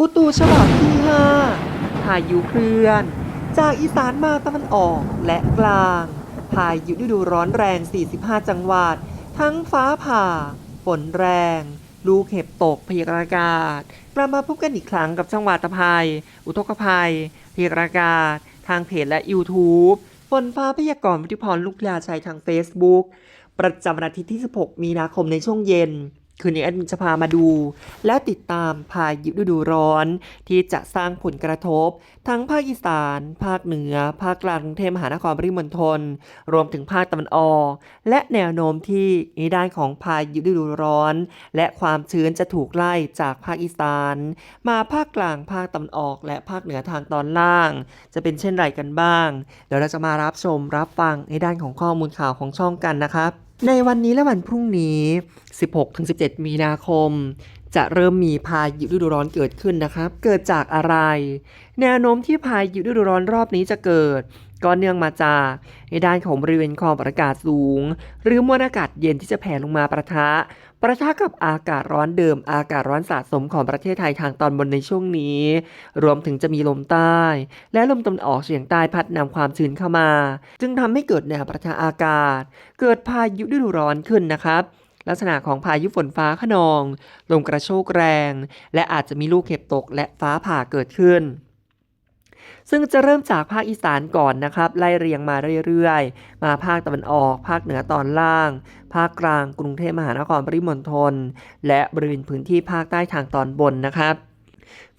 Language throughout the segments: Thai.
อุตุฉบับที่ 5 พายุเคลื่อน จากอีสานมาตะวันออกและกลาง พายุฤดูร้อนแรง 45 จังหวัด ทั้งฟ้าผ่า ฝนแรง ลูกเห็บตกพยากรณ์อากาศ กลับมาพบกันอีกครั้งกับจังหวัดตะภัย อุทกภัยพยากรณ์อากาศ ทางเพจและ YouTube ฝนฟ้าพยากรณ์วิทยพรลูกยาชัยทาง Facebook ประจำวันอาทิตย์ที่ 16 มีนาคมในช่วงเย็น คืนนี้แอดมินจะพามาดู และติดตามพายุฤดูร้อน ที่จะสร้างผลกระทบ ทั้งภาคอีสาน ภาคเหนือ ภาคกลางกรุงเทพมหานครปริมณฑลรวมถึงภาคตะวันออกและแนวโน้มที่ในด้านของพายุฤดูร้อน และความชื้นจะถูกไล่จากภาคอีสาน มาภาคกลางภาคตะวันออก และภาคเหนือทางตอนล่าง จะเป็นเช่นไรกันบ้าง เดี๋ยวเราจะมารับชมรับฟังในด้านของข้อมูลข่าวของช่องกันนะครับ ในวันนี้และวันพรุ่งนี้ 16-17 มีนาคม จะเริ่มมีพายุฤดูร้อนเกิดขึ้นนะครับ เกิดจากอะไร แนวโน้มที่พายุฤดูร้อนรอบนี้จะเกิด ก็เนื่องมาจากในด้านของบริเวณความกดอากาศสูง หรือมวลอากาศเย็นที่จะแผ่ลงมาประทะ ประทะกับอากาศร้อนเดิม อากาศร้อนสะสมของประเทศไทยทางตอนบนในช่วงนี้ รวมถึงจะมีลมใต้ และลมตะวันออกเฉียงใต้พัดนำความชื้นเข้ามา จึงทำให้เกิดแนวประทะอากาศ เกิดพายุฤดูร้อนขึ้นนะครับ ลักษณะของพายุฝนฟ้าขนอง ลมกระโชกแรง และอาจจะมีลูกเห็บตกและฟ้าผ่าเกิดขึ้น ซึ่งจะเริ่มจากภาคอีสานก่อนนะครับไล่เรียงมาเรื่อยๆ มาภาคตะวันออก ภาคเหนือตอนล่าง ภาคกลางกรุงเทพมหานครปริมณฑลและบริเวณพื้นที่ภาคใต้ทางตอนบนนะครับ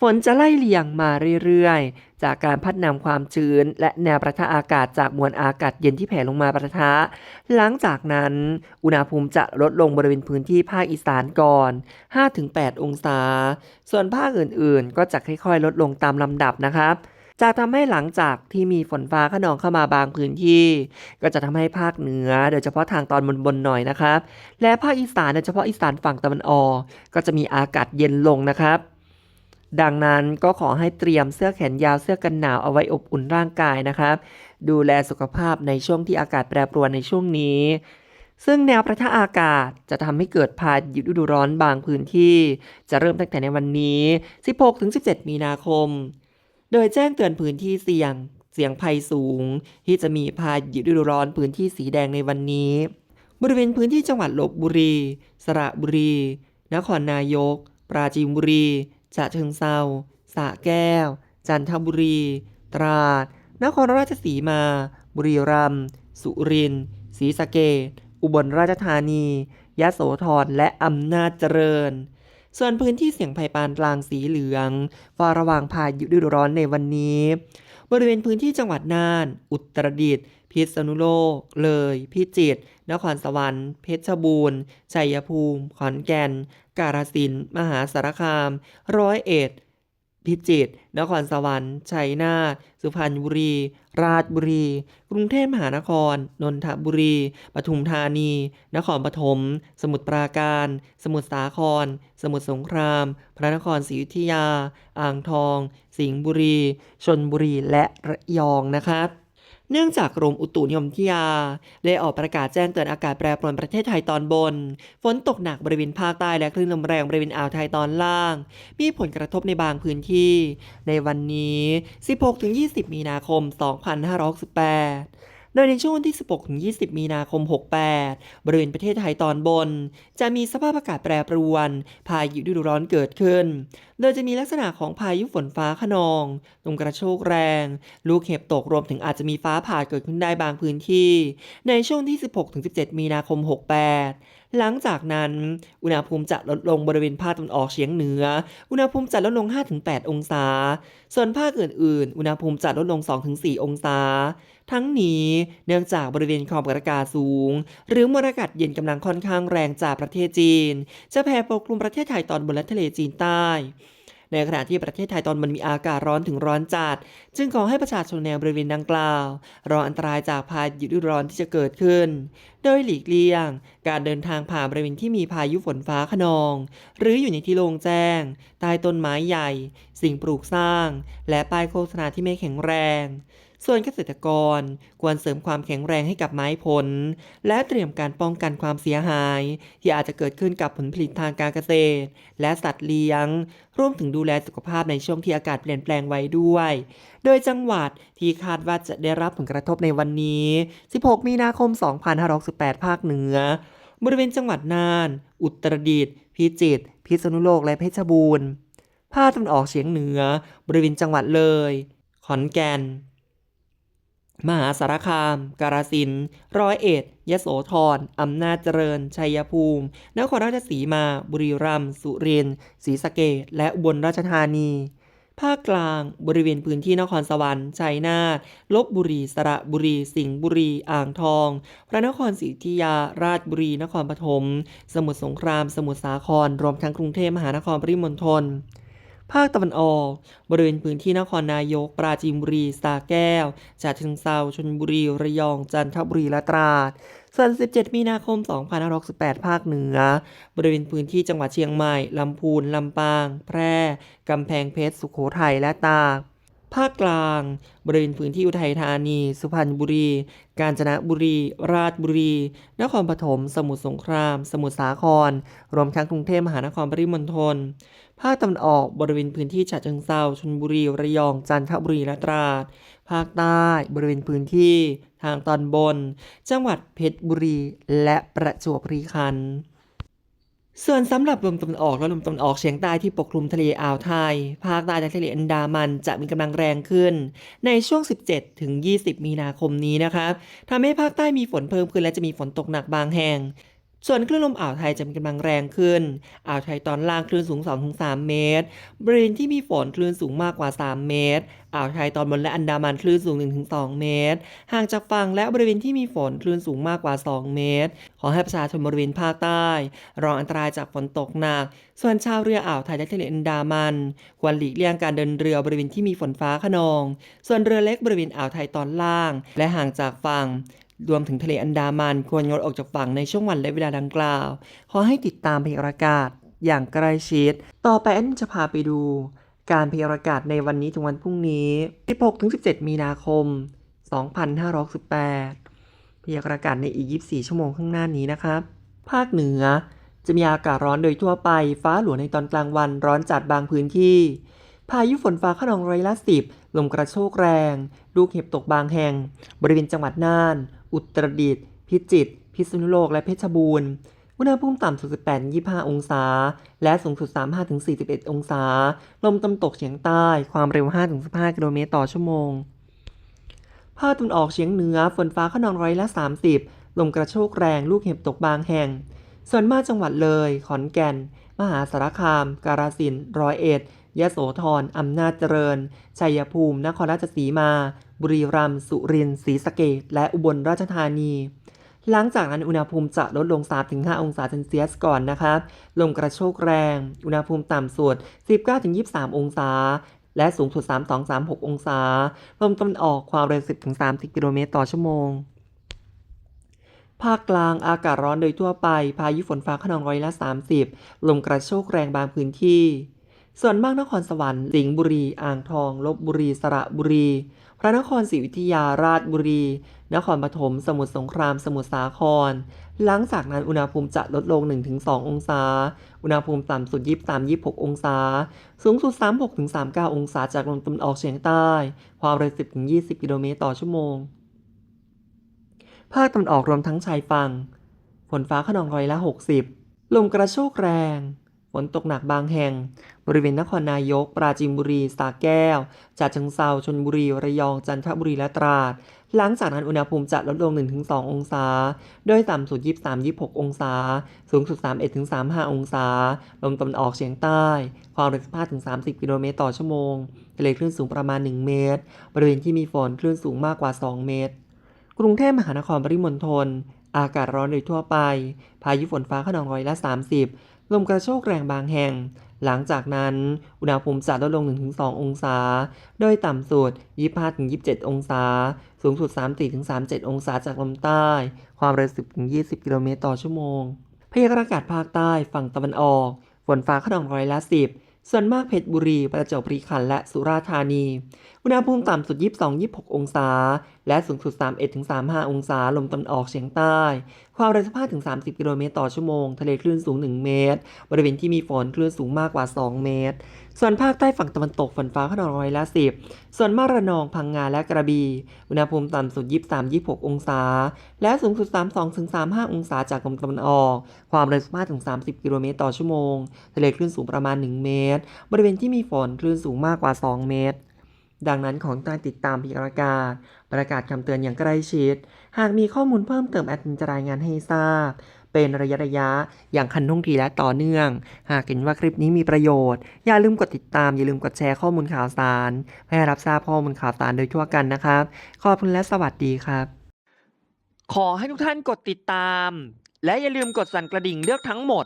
ฝนจะไล่เลียงมาเรื่อยๆ จากการพัดนำความชื้น และแนวประทะอากาศจากมวลอากาศเย็นที่แผ่ลงมาประทะ หลังจากนั้น อุณหภูมิจะลดลงบริเวณพื้นที่ภาคอีสานก่อน 5-8 องศา ส่วนภาคอื่นๆ ก็จะค่อยๆ ลดลงตามลำดับนะครับ จะทำให้หลังจากที่มีฝนฟ้าขนองเข้ามาบางพื้นที่ ก็จะทำให้ภาคเหนือ โดยเฉพาะทางตอนบนๆหน่อยนะครับ และภาคอีสานโดยเฉพาะอีสานฝั่งตะวันออก ก็จะมีอากาศเย็นลงนะครับดังนั้นก็ขอให้เตรียมเสื้อแขนยาวเสื้อกันหนาวเอาไว้อบอุ่นร่างกายนะครับ ดูแลสุขภาพในช่วงที่อากาศแปรปรวนในช่วงนี้ ซึ่งแนวประทะอากาศจะทำให้เกิดพายุฤดูร้อนบางพื้นที่ จะเริ่มตั้งแต่ในวันนี้ 16-17 มีนาคม โดยแจ้งเตือนพื้นที่เสี่ยง เสี่ยงภัยสูง ที่จะมีพายุฤดูร้อนพื้นที่สีแดงในวันนี้ บริเวณพื้นที่จังหวัดลบบุรี สระบุรี นครนายก ปราจีนบุรีฉะเชิงเซาสระแก้ว จันทบุรี ตราด นครราชสีมา บุรีรัมย์ สุรินทร์ ศรีสะเกษอุบลราชธานี ยะโสธร และอำนาจเจริญ ส่วนพื้นที่เสี่ยงภัยปานกลางสีเหลืองเฝ้าระวังพายุฤดูร้อนในวันนี้ บริเวณพื้นที่จังหวัดน่าน อุตรดิตถ์พิษณุโลก เลย พิจิตร นครสวรรค์ เพชรบูรณ์ ชัยภูมิ ขอนแก่น กาฬสินธุ์ มหาสารคาม ร้อยเอ็ด พิจิตร นครสวรรค์ ชัยนาท สุพรรณบุรี ราชบุรี กรุงเทพมหานคร นนทบุรี ปทุมธานี นครปฐม สมุทรปราการ สมุทรสาคร สมุทรสงคราม พระนครศรีอยุธยา อ่างทอง สิงห์บุรี ชนบุรี และระยองนะครับ เนื่องจากกรมอุตุนิยมวิทยา ได้ออกประกาศแจ้งเตือนอากาศแปรปรวนประเทศไทยตอนบน ฝนตกหนักบริเวณภาคใต้และคลื่นลมแรงบริเวณอ่าวไทยตอนล่าง มีผลกระทบในบางพื้นที่ ในวันนี้ 16-20 มีนาคม 2568 โดยในช่วงวันที่ 16-20 มีนาคม 68 บริเวณประเทศไทยตอนบน จะมีสภาพอากาศแปรปรวน พายุฤดูร้อนเกิดขึ้น โดยจะมีลักษณะของพายุฝนฟ้าขนองลมกระโชกแรง ลูกเห็บตกรวมถึงอาจจะมีฟ้าผ่าเกิดขึ้นได้บางพื้นที่ ในช่วงที่ 16-17 มีนาคม 68 หลังจากนั้นอุณหภูมิจะลดลงบริเวณภาคตะวันออกเฉียงเหนือ อุณหภูมิจะลดลง 5-8 องศา ส่วนภาคอื่นๆ อุณหภูมิจะลดลง 2-4 องศา ทั้งนี้เนื่องจากบริเวณความกดอากาศสูง หรือมวลอากาศเย็นกำลังค่อนข้างแรงจากประเทศจีน จะแผ่ปกคลุมประเทศไทยตอนบนและทะเลจีนใต้ ในขณะที่ประเทศไทยตอนบนมีอากาศร้อนถึงร้อนจัด จึงขอให้ประชาชนในบริเวณดังกล่าว รออันตรายจากพายุฤดูร้อนที่จะเกิดขึ้น โดยหลีกเลี่ยง การเดินทางผ่านบริเวณที่มีพายุฝนฟ้าขนอง หรืออยู่ในที่โล่งแจ้ง ใต้ต้นไม้ใหญ่ สิ่งปลูกสร้าง และป้ายโฆษณาที่ไม่แข็งแรง ส่วนเกษตรกรควรเสริมความแข็งแรงให้กับไม้ผล และเตรียมการป้องกันความเสียหาย ที่อาจจะเกิดขึ้นกับผลผลิตทางการเกษตร และสัตว์เลี้ยง รวมถึงดูแลสุขภาพในช่วงที่อากาศเปลี่ยนแปลงไว้ด้วย โดยจังหวัดที่คาดว่าจะได้รับผลกระทบในวันนี้ 16 มีนาคม 2568 ภาคเหนือบริเวณจังหวัดน่าน อุตรดิตถ์ พิจิตร พิษณุโลก และเพชรบูรณ์ ภาคตะวันออกเฉียงเหนือ บริเวณจังหวัดเลย ขอนแก่น มหาสารคาม กาฬสินธุ์ร้อยเอ็ด ยโสธร อำนาจเจริญ ชัยภูมิ นครราชสีมา บุรีรัมย์ สุรินทร์ ศรีสะเกษและอุบลราชธานี ภาคกลาง บริเวณพื้นที่นครสวรรค์ ชัยนาท ลบบุรี สระบุรี สิงห์บุรี อ่างทอง พระนครศรีอยุธยา ราชบุรี นครปฐม สมุทรสงคราม สมุทรสาคร รวมทั้งกรุงเทพมหานครปริมณฑล ภาคตะวันออก บริเวณพื้นที่นครนายก ปราจีนบุรีสระแก้วฉะเชิงเซาชนบุรี ระยอง จันทบุรี และตราด ส่วน 17 มีนาคม 2568 ภาคเหนือ บริเวณพื้นที่จังหวัดเชียงใหม่ ลำพูน ลำปาง แพร่ กำแพงเพชร สุโขทัย และตาก ภาคกลางบริเวณพื้นที่อุทัยธานี สุพรรณบุรี กาญจนบุรี ราชบุรี นครปฐม สมุทรสงคราม สมุทรสาคร รวมทั้งกรุงเทพมหานครปริมณฑล ภาคตะวันออกบริเวณพื้นที่ฉะเชิงเทราชลบุรี ระยอง จันทบุรีและตราด ภาคใต้บริเวณพื้นที่ ทางตอนบน จังหวัดเพชรบุรี และประจวบคีรีขันธ์ ส่วนสำหรับลมตะวันออกและลมตะวันออกเฉียงใต้ที่ปกคลุมทะเลอ่าวไทย ภาคใต้และทะเลอันดามันจะมีกำลังแรงขึ้น ในช่วง 17 ถึง 20 มีนาคมนี้นะครับทำให้ภาคใต้มีฝนเพิ่มขึ้นและจะมีฝนตกหนักบางแห่ง ส่วนคลื่นลมอ่าวไทยจะมีกำลังแรงขึ้น อ่าวไทยตอนล่างคลื่นสูง 2-3 เมตร บริเวณที่มีฝนคลื่นสูงมากกว่า 3 เมตร อ่าวไทยตอนบนและอันดามันคลื่นสูง 1-2 เมตร ห่างจากฝั่งและบริเวณที่มีฝนคลื่นสูงมากกว่า 2 เมตร ขอให้ประชาชนบริเวณภาคใต้ รองอันตรายจากฝนตกหนัก ส่วนชาวเรืออ่าวไทยและทะเลอันดามัน ควรหลีกเลี่ยงการเดินเรือบริเวณที่มีฝนฟ้าขนอง ส่วนเรือเล็กบริเวณอ่าวไทยตอนล่าง และห่างจากฝั่ง รวมถึงทะเลอันดามันควรงดออกจากฝั่งในช่วงวันและเวลาดังกล่าว ขอให้ติดตามพยากรณ์อากาศอย่างใกล้ชิด ต่อไปอันจะพาไปดู การพยากรณ์อากาศในวันนี้ถึงวันพรุ่งนี้ 16-17 มีนาคม 2518พยากรณ์อากาศในอีก 24 ชั่วโมงข้างหน้านี้นะครับ ภาคเหนือ จะมีอากาศร้อนโดยทั่วไป ฟ้าหลวในตอนกลางวันร้อนจัดบางพื้นที่ พายุฝนฟ้าขนองร้อยละสิบลมกระโชกแรง ลูกเห็บตกบางแห่ง บริเวณจังหวัดน่าน อุตรดิตถ์พิจิตร พิษณุโลก และเพชรบูรณ์ อุณหภูมิต่ำสุด 18 25 องศา และสูงสุด 35 41 องศา ลมตะวันตกเฉียงใต้ ความเร็ว 5-15 กิโลเมตรต่อชั่วโมง ภาคตะวันออกเฉียงเหนือ ฝนฟ้าขนองร้อยละ 30 ลมกระโชกแรง ลูกเห็บตกบางแห่ง ส่วนมากจังหวัดเลย ขอนแก่น มหาสารคาม กาฬสินธุ์ร้อยเอ็ดยะโสธรอำนาจเจริญ ชัยภูมิ นครราชสีมา บุรีรัมย์สุรินทร์ศรีสะเกษและอุบลราชธานี หลังจากนั้นอุณหภูมิจะลดลง 3-5 องศาเซนเซียสก่อนนะครับลมกระโชกแรง อุณหภูมิต่ำสุด 19-23 องศา และสูงสุด 32-36 องศาลมตะวันออกความเร็ว 10-30 กิโลเมตรต่อชั่วโมงภาคกลางอากาศร้อนโดยทั่วไป พายุฝนฟ้าขนองร้อยละ 30 ลมกระโชกแรงบางพื้นที่ ส่วนมากนครสวรรค์ สิงห์บุรี อ่างทอง ลบบุรี สระบุรี พระนครศรีอยุธยา ราชบุรี นครปฐม สมุทรสงคราม สมุทรสาคร หลังจากนั้นอุณหภูมิจะลดลง 1-2 องศา อุณหภูมิต่ำสุด 23-26 องศา สูงสุด 36-39 องศาจากลมตะวันออกเฉียงใต้ ความเร็ว 10-20 กิโลเมตรต่อชั่วโมง ภาคตะวันออกรวมทั้งชายฝั่ง ฝนฟ้าขนองร้อยละ 60 ลมกระโชกแรง ฝนตกหนักบางแห่ง บริเวณนครนายก ปราจีนบุรีสระแก้วฉะเชิงเทราชลบุรี ระยอง จันทบุรี และตราด หลังจากนั้นอุณหภูมิจะลดลง 1-2 องศา โดยต่ำสุด 23-26 องศา สูงสุด 31-35 องศา ลมตะวันออกเฉียงใต้ ความเร็ว15-30 กิโลเมตรต่อชั่วโมง ทะเลคลื่นสูงประมาณ 1 เมตร บริเวณที่มีฝนคลื่นสูงมากกว่า 2 เมตร กรุงเทพมหานครปริมณฑลอากาศร้อนโดยทั่วไป พายุฝนฟ้าขนองร้อยละ 30 ลมกระโชกแรงบางแห่ง หลังจากนั้น อุณหภูมิจะลดลง 1-2 องศา โดยต่ำสุด 25-27 องศา สูงสุด 34-37 องศาจากลมใต้ ความเร็ว 10-20 กิโลเมตรต่อชั่วโมง พยากรณ์อากาศภาคใต้ฝั่งตะวันออก ฝนฟ้าขนองร้อยละ 10 ส่วนมากเพชรบุรี ประจวบคีรีขันธ์และสุราษฎร์ธานีอุณหภูมิต่ำสุด 22-26 องศา และสูงสุด 31-35 องศา ลมตะวันออกเฉียงใต้ ความแรง15 30 กิโลเมตรต่อชั่วโมง ทะเลคลื่นสูง 1 เมตร บริเวณที่มีฝนคลื่นสูงมากกว่า 2 เมตร ส่วนภาคใต้ฝั่งตะวันตกฝนฟ้าขนองร้อยละ 10 ส่วนมาระนอง พังงา และกระบี่ อุณหภูมิต่ำสุด 23-26 องศา และสูงสุด 32-35 องศาจากลมตะวันออก ความเร็ว15 30 กิโลเมตรต่อชั่วโมง ทะเลคลื่นสูงประมาณ 1 เมตร บริเวณที่มีฝนคลื่นสูงมากกว่า 2 เมตร ดังนั้นของการติดตามพยากรณ์อากาศประกาศคำเตือนอย่างใกล้ชิด หากมีข้อมูลเพิ่มเติมแอดมินจะรายงานให้ทราบ เป็นระยะระยะอย่างคันท่งทีและต่อเนื่อง หากเห็นว่าคลิปนี้มีประโยชน์ อย่าลืมกดติดตาม อย่าลืมกดแชร์ข้อมูลข่าวสารเพื่อให้รับทราบข้อมูลข่าวสารโดยทั่วกันนะครับ ขอบคุณและสวัสดีครับ ขอให้ทุกท่านกดติดตาม และอย่าลืมกดสั่นกระดิ่งเลือกทั้งหมด